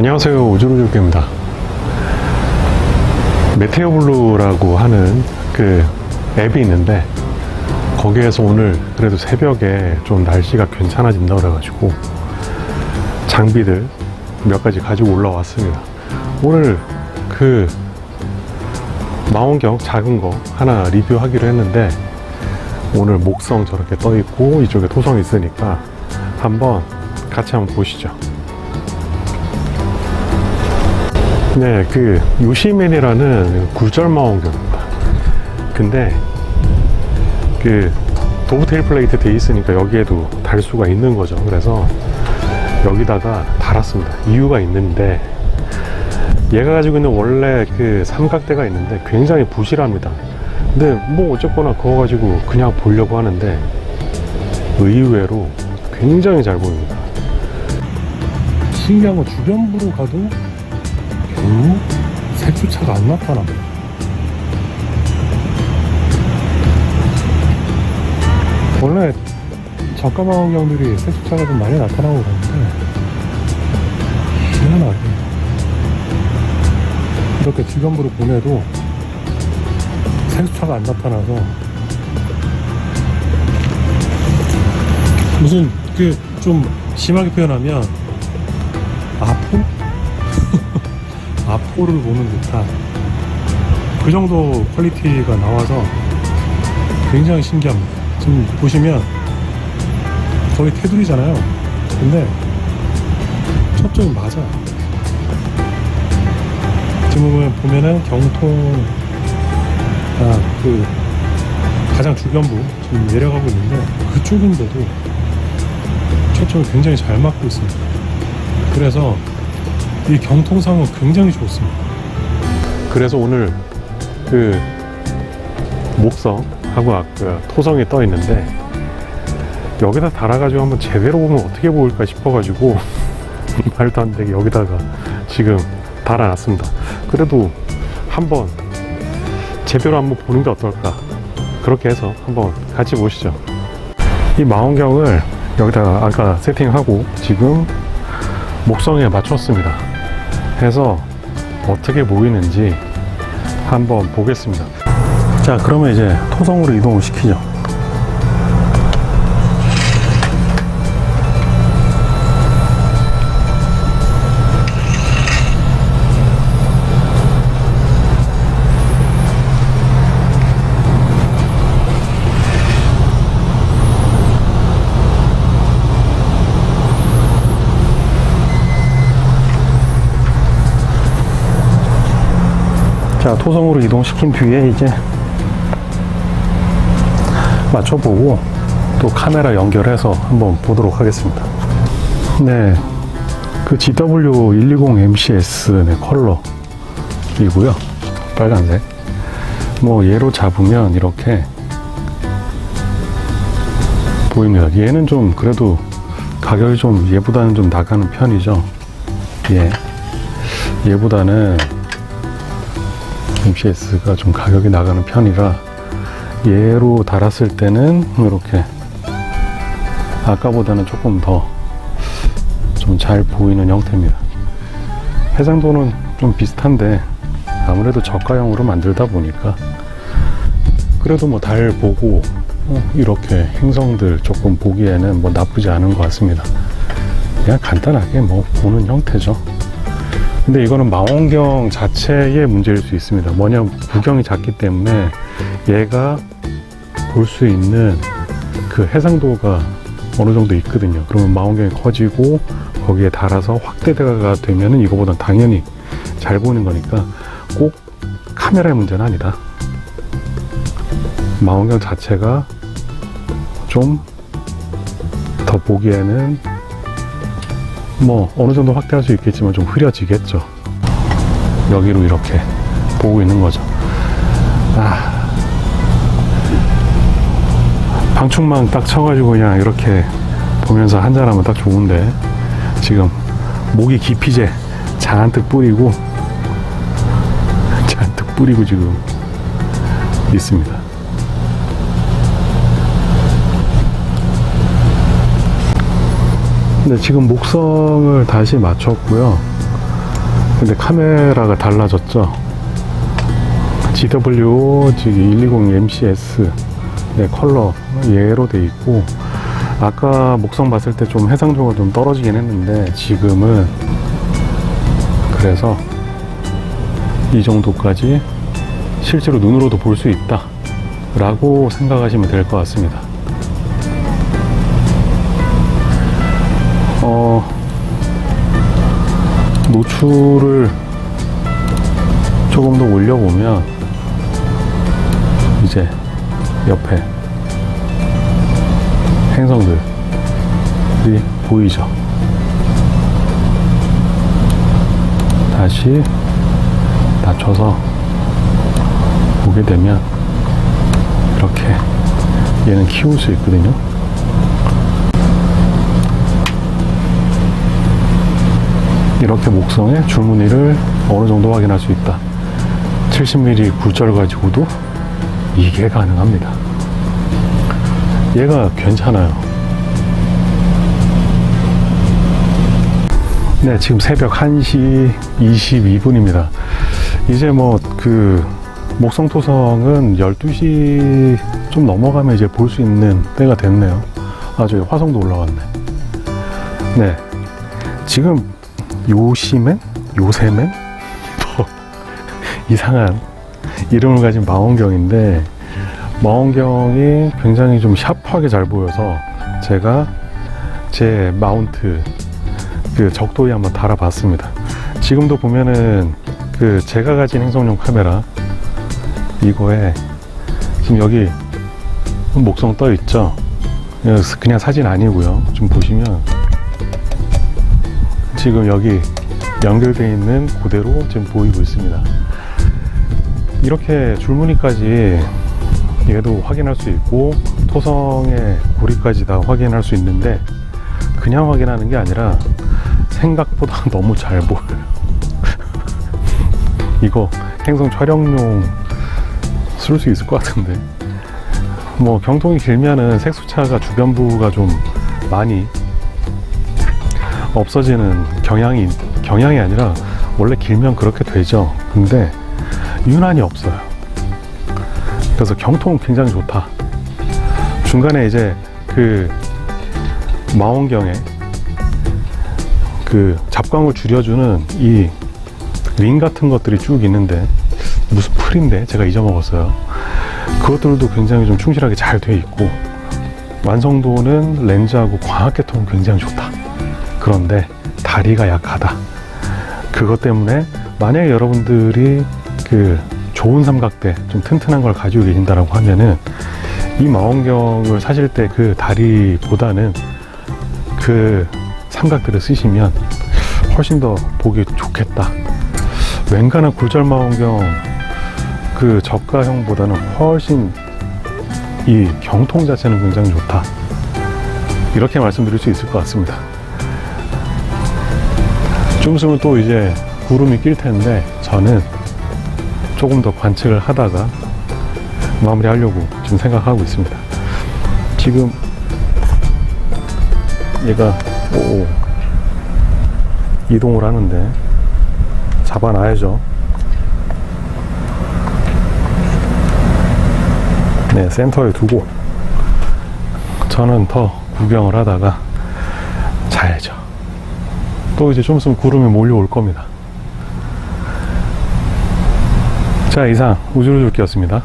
안녕하세요. 우주루주입니다. 메테오 블루라고 하는 그 앱이 있는데 거기에서 오늘 그래도 새벽에 좀 날씨가 괜찮아진다 그래가지고 장비들 몇 가지 가지고 올라왔습니다. 오늘 그 망원경 작은 거 하나 리뷰하기로 했는데 오늘 목성 저렇게 떠 있고 이쪽에 토성 있으니까 한번 같이 한번 보시죠 네, 그 요시멘이라는 굴절 망원경입니다. 근데 그 도브테일 플레이트 돼 있으니까 여기에도 달 수가 있는 거죠. 그래서 여기다가 달았습니다. 이유가 있는데 얘가 가지고 있는 원래 그 삼각대가 있는데 굉장히 부실합니다. 근데 뭐 어쨌거나 그거 가지고 그냥 보려고 하는데 의외로 굉장히 잘 보입니다. 신기한 건 주변부로 가도 별로 색조차가 안 나타나. 원래 저가 망원경들이 색조차가 좀 많이 나타나고 그러는데 희한하게 이렇게 주변부로 보내도 색조차가 안 나타나서 무슨 그 좀 심하게 표현하면 아포? 아포를 보는 듯한 그 정도 퀄리티가 나와서 굉장히 신기합니다. 지금 보시면 거의 테두리잖아요. 근데 초점이 맞아요. 지금 보면- 보면은 경통 아 그 가장 주변부 지금 내려가고 있는데 그쪽인데도 초점을 굉장히 잘 맞고 있습니다. 그래서 이 경통상은 굉장히 좋습니다. 그래서 오늘 그 목성하고 아까 토성이 떠 있는데 여기다 달아가지고 한번 제대로 보면 어떻게 보일까 싶어가지고 말도 안 되게 여기다가 지금 달아놨습니다. 그래도 한번 제대로 한번 보는 게 어떨까 그렇게 해서 한번 같이 보시죠. 이 망원경을 여기다가 아까 세팅하고 지금 목성에 맞췄습니다. 해서 어떻게 보이는지 한번 보겠습니다. 자, 그러면 이제 토성으로 이동을 시키죠. 자, 토성으로 이동시킨 뒤에 이제 맞춰보고 또 카메라 연결해서 한번 보도록 하겠습니다. 네. 그 GW120MCS 네, 컬러이고요. 빨간색. 뭐 얘로 잡으면 이렇게 보입니다. 얘는 좀 그래도 가격이 좀 얘보다는 좀 나가는 편이죠. 예. 얘보다는 MCS가 좀 가격이 나가는 편이라 얘로 달았을 때는 이렇게 아까보다는 조금 더 좀 잘 보이는 형태입니다. 해상도는 좀 비슷한데 아무래도 저가형으로 만들다 보니까 그래도 뭐 달 보고 어, 이렇게 행성들 조금 보기에는 뭐 나쁘지 않은 것 같습니다. 그냥 간단하게 뭐 보는 형태죠. 근데 이거는 망원경 자체의 문제일 수 있습니다. 뭐냐, 구경이 작기 때문에 얘가 볼 수 있는 그 해상도가 어느 정도 있거든요. 그러면 망원경이 커지고 거기에 달아서 확대가 되면은 이거보다 당연히 잘 보이는 거니까 꼭 카메라의 문제는 아니다. 망원경 자체가 좀 더 보기에는 뭐 어느 정도 확대할 수 있겠지만 좀 흐려지겠죠. 여기로 이렇게 보고 있는 거죠. 아, 방충망 딱 쳐가지고 그냥 이렇게 보면서 한잔하면 딱 좋은데 지금 모기 기피제 잔뜩 뿌리고 잔뜩 뿌리고 지금 있습니다. 근데 지금 목성을 다시 맞췄고요. 근데 카메라가 달라졌죠. GW 120 MCS 네, 컬러 얘로 돼 있고 아까 목성 봤을 때 좀 해상도가 좀 떨어지긴 했는데 지금은 그래서 이 정도까지 실제로 눈으로도 볼 수 있다 라고 생각하시면 될 것 같습니다 어, 노출을 조금 더 올려보면 이제 옆에 행성들이 보이죠. 다시 낮춰서 보게 되면 이렇게 얘는 키울 수 있거든요. 이렇게 목성의 줄무늬를 어느 정도 확인할 수 있다. 70mm 굴절 가지고도 이게 가능합니다. 얘가 괜찮아요. 네, 지금 새벽 1시 22분입니다. 이제 뭐 그 목성토성은 12시 좀 넘어가면 이제 볼 수 있는 때가 됐네요. 아, 저기 화성도 올라왔네. 네. 지금 요시맨? 요세맨? 뭐 이상한 이름을 가진 망원경인데 망원경이 굉장히 좀 샤프하게 잘 보여서 제가 제 마운트 그 적도에 한번 달아봤습니다. 지금도 보면은 그 제가 가진 행성용 카메라 이거에 지금 여기 목성 떠 있죠. 그냥 사진 아니고요. 좀 보시면 지금 여기 연결되어 있는 그대로 지금 보이고 있습니다. 이렇게 줄무늬까지 얘도 확인할 수 있고 토성의 고리까지 다 확인할 수 있는데 그냥 확인하는 게 아니라 생각보다 너무 잘 보여요. 이거 행성 촬영용 쓸 수 있을 것 같은데 뭐 경통이 길면은 색수차가 주변부가 좀 많이 없어지는 경향이 경향이 아니라 원래 길면 그렇게 되죠. 근데 유난히 없어요. 그래서 경통 굉장히 좋다. 중간에 이제 그 망원경에 그 잡광을 줄여주는 이 링 같은 것들이 쭉 있는데 무슨 풀인데 제가 잊어먹었어요. 그것들도 굉장히 좀 충실하게 잘 돼 있고 완성도는 렌즈하고 광학계통은 굉장히 좋다. 그런데 다리가 약하다. 그것 때문에 만약에 여러분들이 그 좋은 삼각대 좀 튼튼한 걸 가지고 계신다라고 하면은 이 망원경을 사실 때 그 다리보다는 그 삼각대를 쓰시면 훨씬 더 보기 좋겠다. 웬간한 굴절 망원경 그 저가형보다는 훨씬 이 경통 자체는 굉장히 좋다. 이렇게 말씀드릴 수 있을 것 같습니다. 좀 있으면 또 이제 구름이 낄 텐데 저는 조금 더 관측을 하다가 마무리 하려고 지금 생각하고 있습니다. 지금 얘가 오, 이동을 하는데 잡아놔야죠. 네, 센터에 두고 저는 더 구경을 하다가 자야죠. 또 이제 좀 있으면 구름이 몰려올 겁니다. 자, 이상 우주로줄기였습니다.